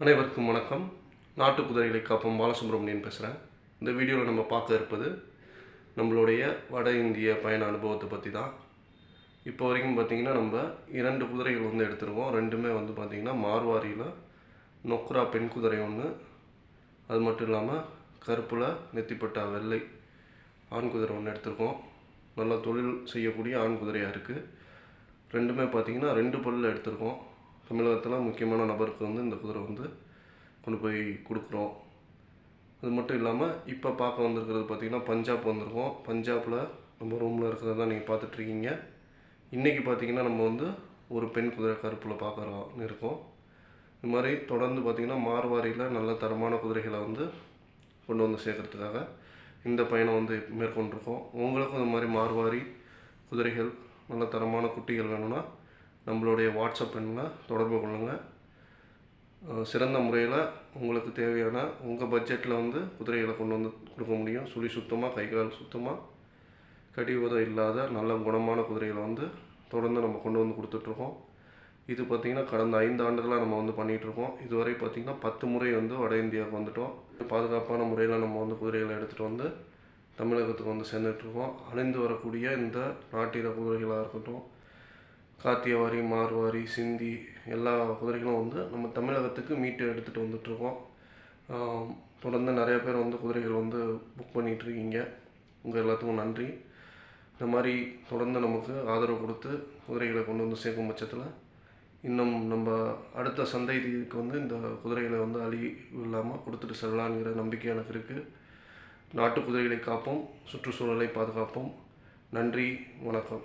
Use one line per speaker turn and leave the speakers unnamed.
அனைவருக்கும் வணக்கம். நாட்டு குதிரைகளை காப்போம். பாலசுப்ரமணியன் பேசுகிறேன் இந்த வீடியோவில் நம்ம பார்க்க இருப்பது நம்மளுடைய வட இந்திய பயண அனுபவத்தை பற்றி தான். இப்போ வரைக்கும் பார்த்திங்கன்னா நம்ம இரண்டு குதிரைகள் வந்து எடுத்துருக்கோம். ரெண்டுமே வந்து பார்த்திங்கன்னா மார்வாரியில் நொக்ரா பெண் குதிரை ஒன்று அது மட்டும் இல்லாமல் கருப்பில் நெத்திப்பட்டா வெள்ளை ஆண் குதிரை ஒன்று எடுத்திருக்கோம். நல்லா தொழில் செய்யக்கூடிய ஆண் குதிரையாக இருக்குது ரெண்டுமே பார்த்தீங்கன்னா ரெண்டு பல்லில் எடுத்திருக்கோம். தமிழகத்தில் முக்கியமான நபருக்கு வந்து இந்த குதிரை வந்து கொண்டு போய் கொடுக்குறோம். அது மட்டும் இல்லாமல் இப்போ பார்க்க வந்திருக்கிறது பார்த்தீங்கன்னா பஞ்சாப் வந்திருக்கோம். பஞ்சாபில் நம்ம ரூமில் இருக்கிறது தான் நீங்கள் பார்த்துட்ருக்கீங்க இன்றைக்கி பார்த்தீங்கன்னா நம்ம வந்து ஒரு பெண் குதிரை கருப்பில் பார்க்குறோம் இருக்கோம். இது மாதிரி தொடர்ந்து பார்த்திங்கன்னா மார்வாரியில் நல்ல தரமான குதிரைகளை வந்து கொண்டு வந்து சேர்க்குறதுக்காக இந்த பயணம் வந்து மேற்கொண்டிருக்கோம். உங்களுக்கும் இந்த மாதிரி மார்வாரி குதிரைகள் நல்ல தரமான குட்டிகள் வேணும்னா நம்மளுடைய வாட்ஸ்அப் எண்ணில் தொடர்பு கொள்ளுங்கள் சிறந்த முறையில் உங்களுக்கு தேவையான உங்கள் பட்ஜெட்டில் வந்து குதிரைகளை கொண்டு வந்து கொடுக்க முடியும். சுழி சுத்தமாக கை கால் சுத்தமாக கடி உதம் இல்லாத நல்ல குணமான குதிரைகளை வந்து தொடர்ந்து நம்ம கொண்டு வந்து கொடுத்துட்ருக்கோம். இது பார்த்திங்கன்னா கடந்த ஐந்து ஆண்டுகளாக நம்ம வந்து பண்ணிகிட்ருக்கோம் இதுவரை பார்த்திங்கன்னா பத்து முறை வந்து வட இந்தியாவுக்கு வந்துட்டோம். பாதுகாப்பான முறையில் நம்ம வந்து குதிரைகளை எடுத்துகிட்டு வந்து தமிழகத்துக்கு வந்து சேர்ந்துட்ருக்கோம். அணிந்து வரக்கூடிய இந்த நாட்டின குதிரைகளாக இருக்கட்டும் காத்தியவாரி மார்வாரி சிந்தி எல்லா குதிரைகளும் வந்து நம்ம தமிழகத்துக்கு மீட்டு எடுத்துகிட்டு வந்துட்ருக்கோம் தொடர்ந்து நிறைய பேர் வந்து குதிரைகள் வந்து புக் பண்ணிகிட்ருக்கீங்க உங்கள் எல்லாத்துக்கும் நன்றி. இந்த மாதிரி தொடர்ந்து நமக்கு ஆதரவு கொடுத்து குதிரைகளை கொண்டு வந்து சேர்க்கும் பட்சத்தில் இன்னும் நம்ம அடுத்த சந்தைக்கு வந்து இந்த குதிரைகளை வந்து அழிவு இல்லாமல் கொடுத்துட்டு செல்லலாங்கிற நம்பிக்கை எனக்கு இருக்குது நாட்டு குதிரைகளை காப்போம் சுற்றுச்சூழலை பாதுகாப்போம். நன்றி வணக்கம்.